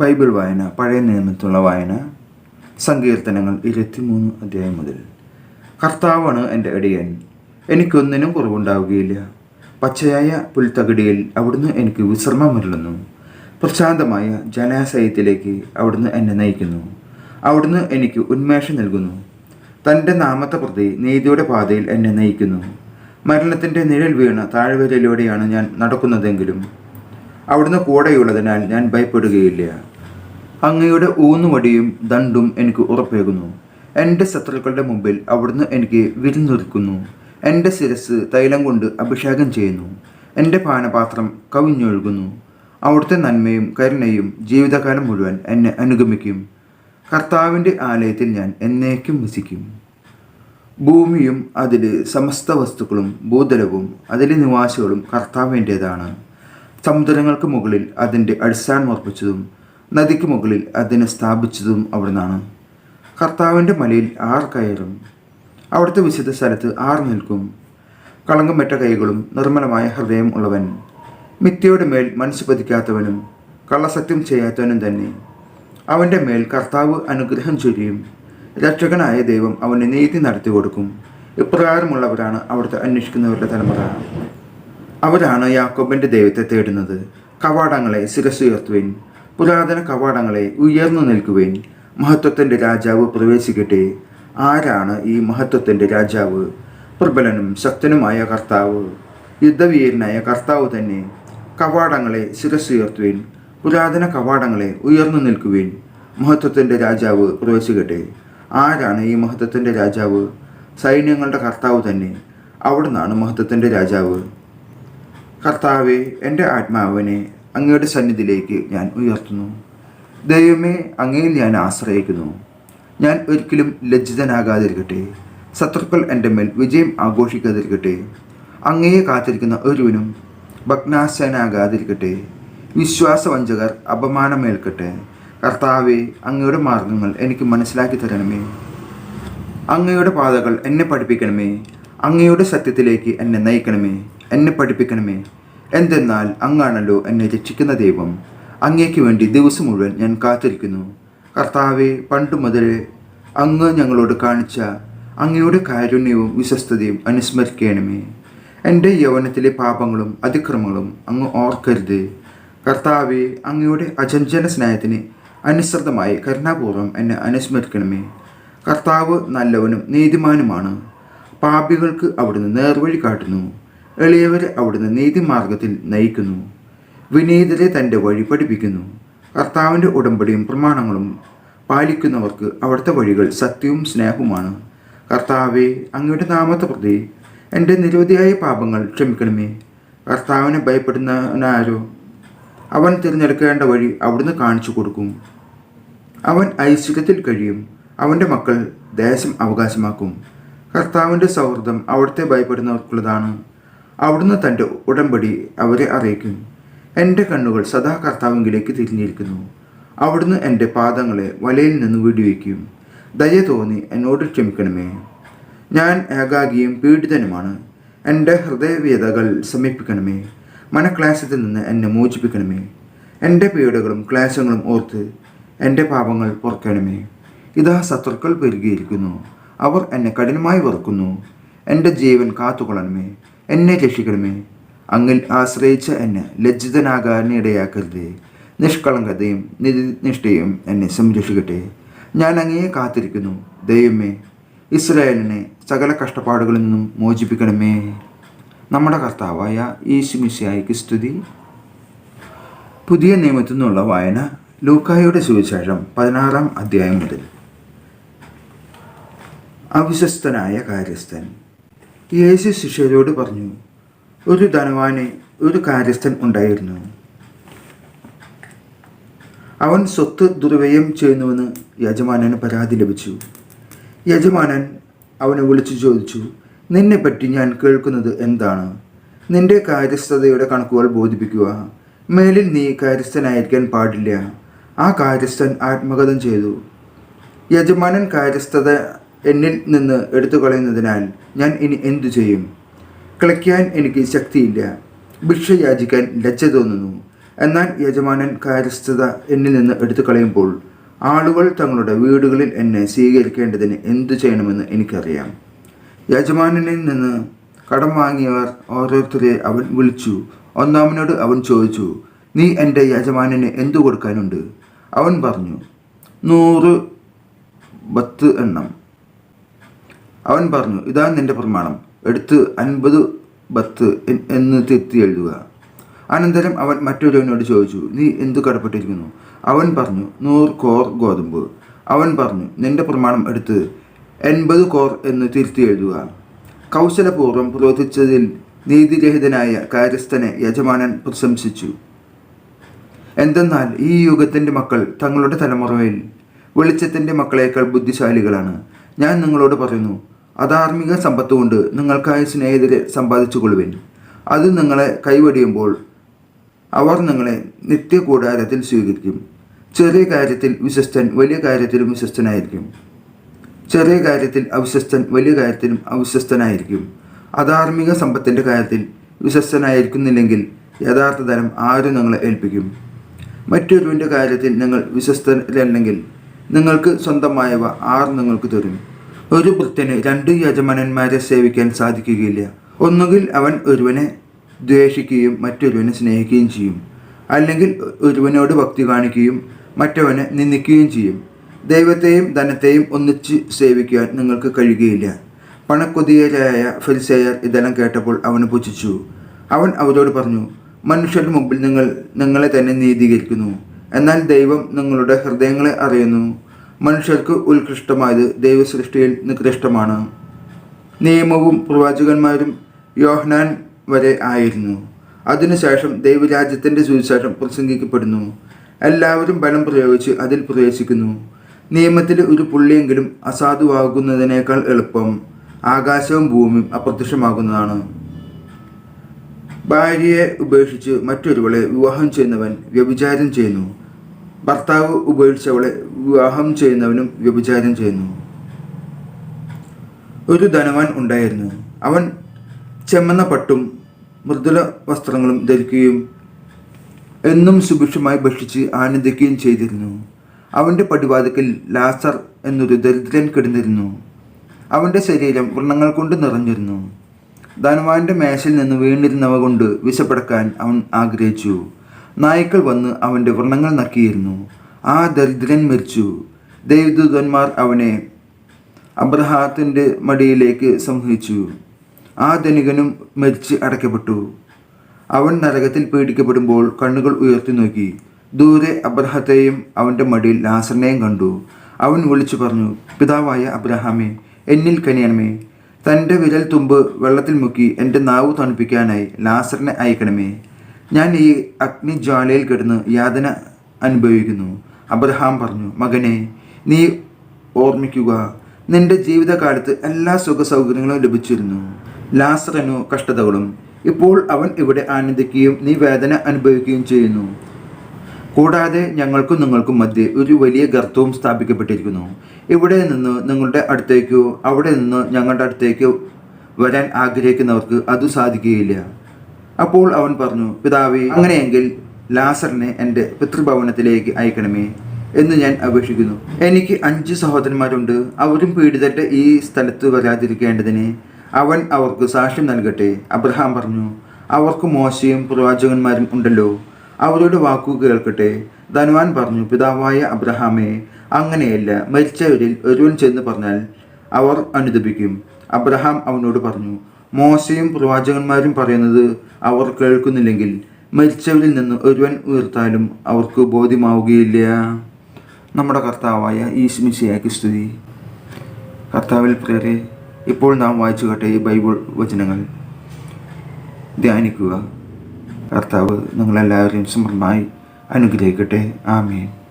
Bible വായന പഴയ നിയമത്തിലുള്ള വായന സങ്കീർത്തനങ്ങൾ ഇരുപത്തിമൂന്ന് അധ്യായം മുതൽ. കർത്താവാണ് എന്റെ അടിയൻ. എനിക്കൊന്നിനും കുറവുണ്ടാവുകയില്ല. പച്ചയായ പുൽത്തകിടിയിൽ അവിടുന്ന് എനിക്ക് വിശ്രമമരുളുന്നു. പ്രശാന്തമായ ജനാശയത്തിലേക്ക് അവിടുന്ന് എന്നെ നയിക്കുന്നു. അവിടുന്ന് എനിക്ക് ഉന്മേഷം നൽകുന്നു. തന്റെ നാമത്തെ പ്രതി നീതിയുടെ പാതയിൽ എന്നെ നയിക്കുന്നു. മരണത്തിന്റെ നിഴൽ വീണ താഴ്വരയിലൂടെയാണ് ഞാൻ നടക്കുന്നതെങ്കിലും അവിടുന്ന് കൂടെയുള്ളതിനാൽ ഞാൻ ഭയപ്പെടുകയില്ല. അങ്ങയുടെ ഊന്നുവടിയും ദണ്ടും എനിക്ക് ഉറപ്പേകുന്നു. എന്റെ ശത്രുക്കളുടെ മുമ്പിൽ അവിടുന്ന് എനിക്ക് വിരുന്നൊരുക്കുന്നു. എന്റെ ശിരസ് തൈലം കൊണ്ട് അഭിഷേകം ചെയ്യുന്നു. എന്റെ പാനപാത്രം കവിഞ്ഞൊഴുകുന്നു. അവിടുത്തെ നന്മയും കരുണയും ജീവിതകാലം മുഴുവൻ എന്നെ അനുഗമിക്കും. കർത്താവിന്റെ ആലയത്തിൽ ഞാൻ എന്നേക്കും വസിക്കും. ഭൂമിയും അതിലെ സമസ്ത വസ്തുക്കളും ഭൂതലവും അതിലെ നിവാസികളും കർത്താവിന്റേതാണ് സമുദ്രങ്ങൾക്ക് മുകളിൽ അതിന്റെ അടിസ്ഥാനം ഉറപ്പിച്ചതും നദിക്ക് മുകളിൽ അതിനെ സ്ഥാപിച്ചതും അവിടുന്നാണ്. കർത്താവിന്റെ മലയിൽ ആർ കയറും. അവിടുത്തെ വിശുദ്ധ സ്ഥലത്ത് ആർ നിൽക്കും. കളങ്കം പറ്റ കൈകളും നിർമ്മലമായ ഹൃദയം ഉള്ളവൻ. മിഥ്യയുടെ മേൽ മനസ്സ് പതിക്കാത്തവനും കള്ളസത്യം ചെയ്യാത്തവനും തന്നെ. അവന്റെ മേൽ കർത്താവ് അനുഗ്രഹം ചൊരിയും. രക്ഷകനായ ദൈവം അവന് നീതി നടത്തി കൊടുക്കും ഇപ്രകാരമുള്ളവരാണ് അവിടുത്തെ അന്വേഷിക്കുന്നവരുടെ തലമുറ. അവരാണ് യാക്കോബിന്റെ ദൈവത്തെ തേടുന്നത്. കവാടങ്ങളെ ശിരസുയർത്തുവിൻ പുരാതന കവാടങ്ങളെ ഉയർന്നു നിൽക്കുവിൻ. മഹത്വത്തിന്റെ രാജാവ് പ്രവേശിക്കട്ടെ. ആരാണ് ഈ മഹത്വത്തിന്റെ രാജാവ്? പ്രബലനും ശക്തനുമായ കർത്താവ്. യുദ്ധവീരനായ കർത്താവ് തന്നെ കവാടങ്ങളെ ശിരസുയർത്തുവിൻ പുരാതന കവാടങ്ങളെ ഉയർന്നു നിൽക്കുവിൻ. മഹത്വത്തിന്റെ രാജാവ് പ്രവേശിക്കട്ടെ. ആരാണ് ഈ മഹത്വത്തിന്റെ രാജാവ്? സൈന്യങ്ങളുടെ കർത്താവ് തന്നെ. അവിടുന്നാണ് മഹത്വത്തിന്റെ രാജാവ്. കർത്താവെ എന്റെ ആത്മാവിനെ അങ്ങയുടെ സന്നിധിയിലേക്ക് ഞാൻ ഉയർത്തുന്നു. ദൈവമേ അങ്ങയിൽ ഞാൻ ആശ്രയിക്കുന്നു. ഞാൻ ഒരിക്കലും ലജ്ജിതനാകാതിരിക്കട്ടെ. ശത്രുക്കൾ എന്റെ മേൽ വിജയം ആഘോഷിക്കാതിരിക്കട്ടെ. അങ്ങയെ കാത്തിരിക്കുന്ന ഒരുവനും ഭഗ്നാശനാകാതിരിക്കട്ടെ വിശ്വാസവഞ്ചകർ അപമാനമേൽക്കട്ടെ. കർത്താവെ അങ്ങയുടെ മാർഗങ്ങൾ എനിക്ക് മനസ്സിലാക്കി തരണമേ. അങ്ങയുടെ പാതകൾ എന്നെ പഠിപ്പിക്കണമേ. അങ്ങയുടെ സത്യത്തിലേക്ക് എന്നെ നയിക്കണമേ. എന്നെ പഠിപ്പിക്കണമേ. എന്തെന്നാൽ അങ്ങാണല്ലോ എന്നെ രക്ഷിക്കുന്ന ദൈവം. അങ്ങേക്ക് വേണ്ടി ദിവസം മുഴുവൻ ഞാൻ കാത്തിരിക്കുന്നു. കർത്താവെ പണ്ടു മുതലേ അങ്ങ് ഞങ്ങളോട് കാണിച്ച അങ്ങയുടെ കാരുണ്യവും വിശ്വസ്തതയും അനുസ്മരിക്കണമേ. എന്റെ യൗവനത്തിലെ പാപങ്ങളും അതിക്രമങ്ങളും അങ്ങ് ഓർക്കരുത്. കർത്താവെ അങ്ങയുടെ അജഞ്ചന സ്നേഹത്തിന് അനുസൃതമായി കരുണാപൂർവം എന്നെ അനുസ്മരിക്കണമേ. കർത്താവ് നല്ലവനും നീതിമാനുമാണ്. പാപികൾക്ക് അവിടുന്ന് നേർവഴി കാട്ടുന്നു. എളിയവരെ അവിടുന്ന് നീതിമാർഗത്തിൽ നയിക്കുന്നു. വിനീതരെ തന്റെ വഴി പഠിപ്പിക്കുന്നു. കർത്താവിന്റെ ഉടമ്പടിയും പ്രമാണങ്ങളും പാലിക്കുന്നവർക്ക് അവിടുത്തെ വഴികൾ സത്യവും സ്നേഹവുമാണ്. കർത്താവെ അങ്ങയുടെ നാമത്തെ പ്രതി എന്റെ നിരവധിയായ പാപങ്ങൾ ക്ഷമിക്കണമേ. കർത്താവിനെ ഭയപ്പെടുന്നവനാരോ? അവൻ തിരഞ്ഞെടുക്കേണ്ട വഴി അവിടുന്ന് കാണിച്ചു കൊടുക്കും. അവൻ ഐശ്വര്യത്തിൽ കഴിയും. അവന്റെ മക്കൾ ദേശം അവകാശമാക്കും. കർത്താവിന്റെ സൗഹൃദം അവിടുത്തെ ഭയപ്പെടുന്നവർക്കുള്ളതാണ്. അവിടുന്ന് തന്റെ ഉടമ്പടി അവരെ അറിയിക്കും എന്റെ കണ്ണുകൾ സദാ കർത്താവിങ്കിലേക്ക് തിരിഞ്ഞിരിക്കുന്നു. അവിടുന്ന് എന്റെ പാദങ്ങളെ വലയിൽ നിന്ന് വെടിവെക്കും. ദയ തോന്നി എന്നോട് ക്ഷമിക്കണമേ. ഞാൻ ഏകാഗിയും പീഡിതനുമാണ്. എന്റെ ഹൃദയവ്യതകൾ സമീപിക്കണമേ മനക്ലാസത്തിൽ നിന്ന് എന്നെ മോചിപ്പിക്കണമേ. എന്റെ പീഡകളും ക്ലാസങ്ങളും ഓർത്ത് എന്റെ പാപങ്ങൾ പൊറുക്കണമേ. ഇതാ ശത്രുക്കൾ പെരുകിയിരിക്കുന്നു. അവർ എന്നെ കഠിനമായി വെറുക്കുന്നു. എന്റെ ജീവൻ കാത്തുകൊള്ളണമേ. എന്നെ രക്ഷിക്കണമേ. അങ്ങിൽ ആശ്രയിച്ച എന്നെ ലജ്ജിതനാകാനിടയാക്കരുതേ നിഷ്കളങ്കതയും നിഷ്ഠയും എന്നെ സംരക്ഷിക്കട്ടെ. ഞാൻ അങ്ങയെ കാത്തിരിക്കുന്നു. ദൈവമേ ഇസ്രായേലിനെ സകല കഷ്ടപ്പാടുകളിൽ നിന്നും മോചിപ്പിക്കണമേ. നമ്മുടെ കർത്താവായ ഈശുമിശിയായിക്ക് സ്തുതി. പുതിയ നിയമത്തിൽ നിന്നുള്ള വായന ലൂക്കായുടെ സുവിശേഷം പതിനാറാം അധ്യായം മുതൽ. അവിശ്വസ്തനായ കാര്യസ്ഥൻ യേശു ശിഷ്യരോട് പറഞ്ഞു ഒരു ധനവാന് ഒരു കാര്യസ്ഥൻ ഉണ്ടായിരുന്നു. അവൻ സ്വത്ത് ദുർവ്യയം ചെയ്യുന്നുവെന്ന് യജമാനന് പരാതി ലഭിച്ചു. യജമാനൻ അവനെ വിളിച്ചു ചോദിച്ചു നിന്നെപ്പറ്റി ഞാൻ കേൾക്കുന്നത് എന്താണ്? നിന്റെ കാര്യസ്ഥതയുടെ കണക്കുകൾ ബോധിപ്പിക്കുക. മേലിൽ നീ കാര്യസ്ഥനായിരിക്കാൻ പാടില്ല. ആ കാര്യസ്ഥൻ ആത്മകഥം ചെയ്തു. യജമാനൻ കാര്യസ്ഥത എന്നിൽ നിന്ന് എടുത്തു കളയുന്നതിനാൽ ഞാൻ ഇനി എന്തു ചെയ്യും? കളിക്കാൻ എനിക്ക് ശക്തിയില്ല. ഭിക്ഷ യാചിക്കാൻ ലജ്ജ തോന്നുന്നു. എന്നാൽ യജമാനൻ കാര്യസ്ഥത എന്നിൽ നിന്ന് എടുത്തു കളയുമ്പോൾ ആളുകൾ തങ്ങളുടെ വീടുകളിൽ എന്നെ സ്വീകരിക്കേണ്ടതിന് എന്തു ചെയ്യണമെന്ന് എനിക്കറിയാം. യജമാനനിൽ നിന്ന് കടം വാങ്ങിയവർ ഓരോരുത്തരെ അവൻ വിളിച്ചു. ഒന്നാമനോട് അവൻ ചോദിച്ചു നീ എന്റെ യജമാനന് എന്തു കൊടുക്കാനുണ്ട്? അവൻ പറഞ്ഞു നൂറ് ബത്ത് എണ്ണം. അവൻ പറഞ്ഞു ഇതാ നിന്റെ പ്രമാണം. എടുത്ത് അൻപത് ബത്ത് എന്ന് തെറ്റി എഴുതുക. അനന്തരം അവൻ മറ്റൊരുവനോട് ചോദിച്ചു നീ എന്തു കടപ്പെട്ടിരിക്കുന്നു? അവൻ പറഞ്ഞു നൂറ് കോർ ഗോതമ്പ്. അവൻ പറഞ്ഞു നിന്റെ പ്രമാണം എടുത്ത് എൺപത് കോർ എന്ന് തിരുത്തി എഴുതുക. കൗശലപൂർവം പ്രവർത്തിച്ചതിൽ നീതിരഹിതനായ കാര്യസ്ഥനെ യജമാനൻ പ്രശംസിച്ചു. എന്തെന്നാൽ ഈ യുഗത്തിന്റെ മക്കൾ തങ്ങളുടെ തലമുറയിൽ വെളിച്ചത്തിന്റെ മക്കളേക്കാൾ ബുദ്ധിശാലികളാണ്. ഞാൻ നിങ്ങളോട് പറയുന്നു അധാർമിക സമ്പത്ത് കൊണ്ട് നിങ്ങൾക്കായി സ്നേഹിതരെ സമ്പാദിച്ചു കൊള്ളുവിൻ അത് നിങ്ങളെ കൈവടിയുമ്പോൾ അവർ നിങ്ങളെ നിത്യകൂടാരത്തിൽ സ്വീകരിക്കും. ചെറിയ കാര്യത്തിൽ വിശ്വസ്തൻ വലിയ കാര്യത്തിലും വിശ്വസ്തനായിരിക്കും. ചെറിയ കാര്യത്തിൽ അവിശ്വസ്തൻ വലിയ കാര്യത്തിലും അവിശ്വസ്തനായിരിക്കും. അധാർമിക സമ്പത്തിന്റെ കാര്യത്തിൽ വിശ്വസ്തനായിരിക്കുന്നില്ലെങ്കിൽ യഥാർത്ഥ ധനം ആരും നിങ്ങളെ ഏൽപ്പിക്കും? മറ്റൊരുവിന്റെ കാര്യത്തിൽ നിങ്ങൾ വിശ്വസ്തരല്ലെങ്കിൽ നിങ്ങൾക്ക് സ്വന്തമായവ ആർ നിങ്ങൾക്ക് തരും ഒരു വൃത്തിന് രണ്ട് യജമാനന്മാരെ സേവിക്കാൻ സാധിക്കുകയില്ല. ഒന്നുകിൽ അവൻ ഒരുവനെ ദ്വേഷിക്കുകയും മറ്റൊരുവനെ സ്നേഹിക്കുകയും ചെയ്യും. അല്ലെങ്കിൽ ഒരുവനോട് ഭക്തി കാണിക്കുകയും മറ്റവനെ നിന്ദിക്കുകയും ചെയ്യും. ദൈവത്തെയും ധനത്തെയും ഒന്നിച്ച് സേവിക്കാൻ നിങ്ങൾക്ക് കഴിയുകയില്ല. പണക്കൊതിയരായ ഫെൽസേയർ ഇതെല്ലാം കേട്ടപ്പോൾ അവന് പുച്ഛിച്ചു അവൻ അവരോട് പറഞ്ഞു മനുഷ്യരുടെ മുമ്പിൽ നിങ്ങൾ നിങ്ങളെ തന്നെ നീതീകരിക്കുന്നു. എന്നാൽ ദൈവം നിങ്ങളുടെ ഹൃദയങ്ങളെ അറിയുന്നു. മനുഷ്യർക്ക് ഉത്കൃഷ്ടമായത് ദൈവസൃഷ്ടിയിൽ നികൃഷ്ടമാണ്. നിയമവും പ്രവാചകന്മാരും യോഹ്നാൻ വരെ ആയിരുന്നു. അതിനുശേഷം ദൈവരാജ്യത്തിന്റെ സുവിശേഷം പ്രസംഗിക്കപ്പെടുന്നു. എല്ലാവരും ബലം പ്രയോഗിച്ച് അതിൽ പ്രവേശിക്കുന്നു. നിയമത്തിലെ ഒരു പുള്ളിയെങ്കിലും അസാധുവാകുന്നതിനേക്കാൾ എളുപ്പം. ആകാശവും ഭൂമിയും അപ്രത്യക്ഷമാകുന്നതാണ്. ഭാര്യയെ ഉപേക്ഷിച്ച് മറ്റൊരുവളെ വിവാഹം ചെയ്യുന്നവൻ വ്യഭിചാരം ചെയ്യുന്നു. ഭർത്താവ് ഉപേക്ഷിച്ചവളെ വിവാഹം ചെയ്യുന്നവനും വ്യഭിചാരം ചെയ്യുന്നു. ഒരു ധനവാൻ ഉണ്ടായിരുന്നു. അവൻ ചെമ്മന്ന പട്ടും മൃദുല വസ്ത്രങ്ങളും ധരിക്കുകയും എന്നും സുഭിക്ഷമായി ഭക്ഷിച്ച് ആനന്ദിക്കുകയും ചെയ്തിരുന്നു. അവന്റെ പടിവാതിക്കൽ ലാസർ എന്നൊരു ദരിദ്രൻ കിടന്നിരുന്നു. അവന്റെ ശരീരം വ്രണങ്ങൾ കൊണ്ട് നിറഞ്ഞിരുന്നു. ധനവാന്റെ മേശയിൽ നിന്ന് വീണിരുന്നവ കൊണ്ട് വിശപ്പടക്കാൻ അവൻ ആഗ്രഹിച്ചു. നായ്ക്കൾ വന്ന് അവന്റെ വ്രണങ്ങൾ നക്കിയിരുന്നു. ആ ദരിദ്രൻ മരിച്ചു. ദൈവദൂതന്മാർ അവനെ അബ്രഹാത്തിന്റെ മടിയിലേക്ക് സംഹരിച്ചു. ആ ധനികനും മരിച്ച് അടയ്ക്കപ്പെട്ടു. അവൻ നരകത്തിൽ പീഡിക്കപ്പെടുമ്പോൾ കണ്ണുകൾ ഉയർത്തി നോക്കി. ദൂരെ അബ്രഹത്തെയും അവന്റെ മടിയിൽ ലാസറിനെയും കണ്ടു. അവൻ വിളിച്ചു പറഞ്ഞു പിതാവായ അബ്രഹാമേ എന്നിൽ കനിയണമേ. തന്റെ വിരൽ തുമ്പ് വെള്ളത്തിൽ മുക്കി എന്റെ നാവ് തണുപ്പിക്കാനായി ലാസറിനെ അയക്കണമേ. ഞാൻ ഈ അഗ്നിജ്വാലയിൽ കിടന്ന് യാതന അനുഭവിക്കുന്നു. അബ്രഹാം പറഞ്ഞു മകനെ നീ ഓർമ്മിക്കുക നിന്റെ ജീവിതകാലത്ത് എല്ലാ സുഖ സൗകര്യങ്ങളും ലഭിച്ചിരുന്നു. ലാസറിനു കഷ്ടതകളും. ഇപ്പോൾ അവൻ ഇവിടെ ആനന്ദിക്കുകയും നീ വേദന അനുഭവിക്കുകയും ചെയ്യുന്നു. കൂടാതെ ഞങ്ങൾക്കും നിങ്ങൾക്കും മധ്യേ ഒരു വലിയ ഗർത്തവും സ്ഥാപിക്കപ്പെട്ടിരിക്കുന്നു. ഇവിടെ നിന്ന് നിങ്ങളുടെ അടുത്തേക്കോ അവിടെ നിന്ന് ഞങ്ങളുടെ അടുത്തേക്കോ വരാൻ ആഗ്രഹിക്കുന്നവർക്ക് അത് സാധിക്കുകയില്ല. അപ്പോൾ അവൻ പറഞ്ഞു പിതാവേ അങ്ങനെയെങ്കിൽ ലാസറിനെ എന്റെ പിതൃഭവനത്തിലേക്ക് അയക്കണമേ എന്ന് ഞാൻ അപേക്ഷിക്കുന്നു. എനിക്ക് അഞ്ച് സഹോദരന്മാരുണ്ട്. അവരും പീഡിതരുടെ ഈ സ്ഥലത്ത് വരാതിരിക്കേണ്ടതിന് അവൻ അവർക്ക് സാക്ഷ്യം നൽകട്ടെ. അബ്രഹാം പറഞ്ഞു അവർക്ക് മോശയും പ്രവാചകന്മാരും ഉണ്ടല്ലോ. അവരോട് വാക്കു കേൾക്കട്ടെ. ധനുവാൻ പറഞ്ഞു പിതാവായ അബ്രഹാമേ അങ്ങനെയല്ല. മരിച്ചവരിൽ ഒരുവൻ ചെന്ന് പറഞ്ഞാൽ അവർ അനുദപിക്കും. അബ്രഹാം അവനോട് പറഞ്ഞു മോശയും പ്രവാചകന്മാരും പറയുന്നത് അവർ കേൾക്കുന്നില്ലെങ്കിൽ മരിച്ചവരിൽ നിന്ന് ഒരുവൻ ഉയർത്താലും അവർക്ക് ബോധ്യമാവുകയില്ല. നമ്മുടെ കർത്താവായ ഈശ്മിശയാക്കി സ്തുതി കർത്താവിൽ പ്രേറെ ഇപ്പോൾ നാം വായിച്ചു കേട്ട ഈ ബൈബിൾ വചനങ്ങൾ ധ്യാനിക്കുക. കർത്താവ് നിങ്ങളെല്ലാവരെയും സമൃദ്ധമായി അനുഗ്രഹിക്കട്ടെ. ആമേൻ.